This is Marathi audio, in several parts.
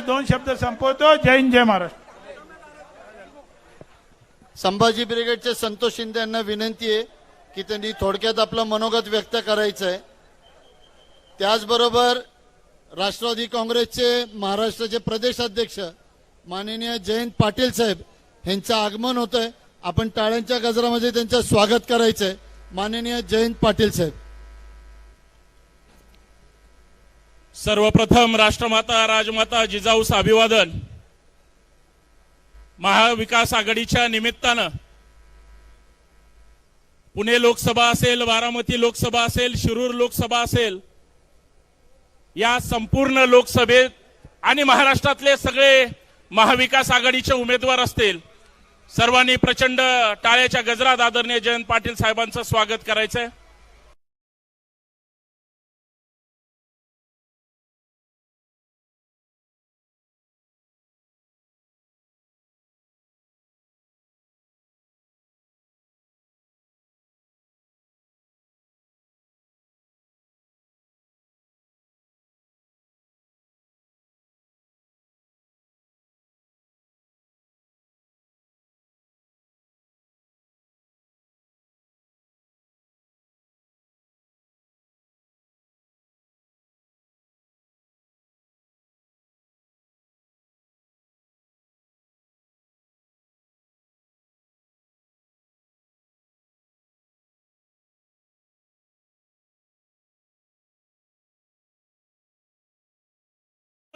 दोन शब्द संपवतो. जय हिंद जय महाराष्ट्र. संभाजी ब्रिगेडचे संतोष शिंदे यांना विनंती आहे की त्यांनी थोडक्यात आपलं मनोगत व्यक्त करायचं आहे त्याचबरोबर राष्ट्रवादी काँग्रेसचे महाराष्ट्राचे प्रदेशाध्यक्ष माननीय जयंत पाटील साहेब यांचं आगमन होतंय. आहे आपण टाळ्यांच्या गजरामध्ये त्यांचं स्वागत करायचं आहे माननीय जयंत पाटील साहेब. सर्वप्रथम राष्ट्रमाता राजमाता जिजाऊस अभिवादन महाविकास आघाडीच्या निमित्तानं पुणे लोकसभा असेल बारामती लोकसभा असेल शिरूर लोकसभा असेल या संपूर्ण लोकसभेत आणि महाराष्ट्रातले सगळे महाविकास आघाडीचे उमेदवार असतील सर्वांनी प्रचंड टाळ्याच्या गजरात आदरणीय जयंत पाटील साहेबांचं स्वागत करायचंय.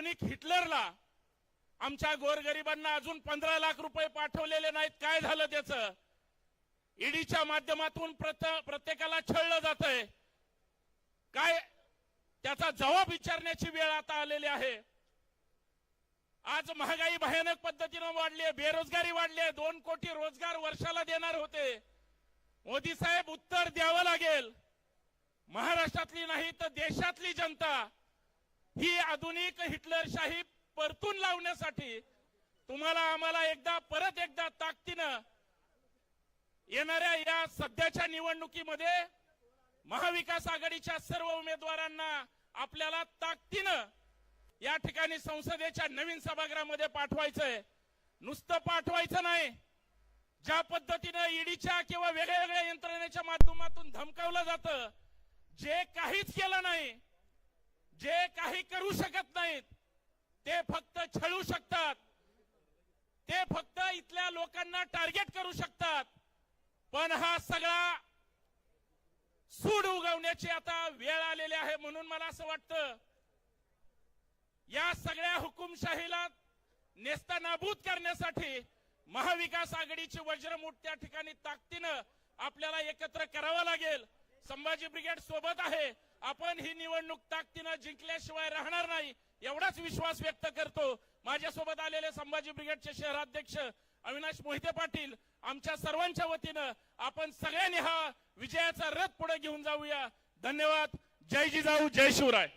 एक हिटलरला आमच्या गोरगरिबांना अजून पंधरा लाख रुपये पाठवलेले नाहीत. काय झालं त्याचं? ईडीच्या माध्यमातून प्रत्येकाला छळलं जात आहे काय? त्याचा जबाब विचारण्याची वेळ आता आलेली आहे. आज महागाई भयानक पद्धतीनं वाढली आहे बेरोजगारी वाढली आहे. दोन कोटी रोजगार वर्षाला देणार होते. मोदी साहेब उत्तर द्यावं लागेल. महाराष्ट्रातली नाही तर देशातली जनता ही आधुनिक हिटलरशाही परतून लावण्यासाठी तुम्हाला आम्हाला एकदा परत एकदा ताकदीनं येणाऱ्या या सध्याच्या निवडणुकीमध्ये महाविकास आघाडीच्या सर्व उमेदवारांना आपल्याला ताकदीनं या ठिकाणी संसदेच्या नवीन सभागृहामध्ये पाठवायचंय. नुसतं पाठवायचं नाही. ज्या पद्धतीनं ईडीच्या किंवा वेगळ्या वेगळ्या यंत्रणेच्या माध्यमातून धमकावलं जातं जे काहीच केलं नाही जे काही करू शकत नाहीत ते फक्त छळू शकतात. ते फक्त इथल्या लोकांना टार्गेट करू शकतात. पण हा सगळा सूड उगवण्याची आता वेळ आलेली आहे म्हणून मला असं वाटतं या सगळ्या हुकुमशाहीला नेस्तनाबूत करण्यासाठी महाविकास आघाडीची वज्रमूठ त्या ठिकाणी ताकदीनं आपल्याला एकत्र करावं लागेल. संभाजी ब्रिगेड सोबत आहे. आपण ही निवडणूक ताकदीनं जिंकल्याशिवाय राहणार नाही एवढाच विश्वास व्यक्त करतो. माझ्यासोबत आलेले संभाजी ब्रिगेडचे शहराध्यक्ष अविनाश मोहिते पाटील आमच्या सर्वांच्या वतीनं आपण सगळ्यांनी हा विजयाचा रथ पुढे घेऊन जाऊया. धन्यवाद. जय जिजाऊ जय शिवराय.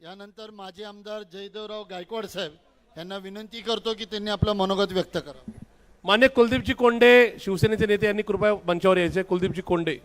यानंतर माजी आमदार जयदेवराव गायकवाड साहेब यांना विनंती करतो की त्यांनी आपलं मनोगत व्यक्त करावं मान्य कुलदीपजी कोंडे शिवसेनेचे नेते यांनी कृपया मंचावर यायचे. कुलदीपजी कोंडे.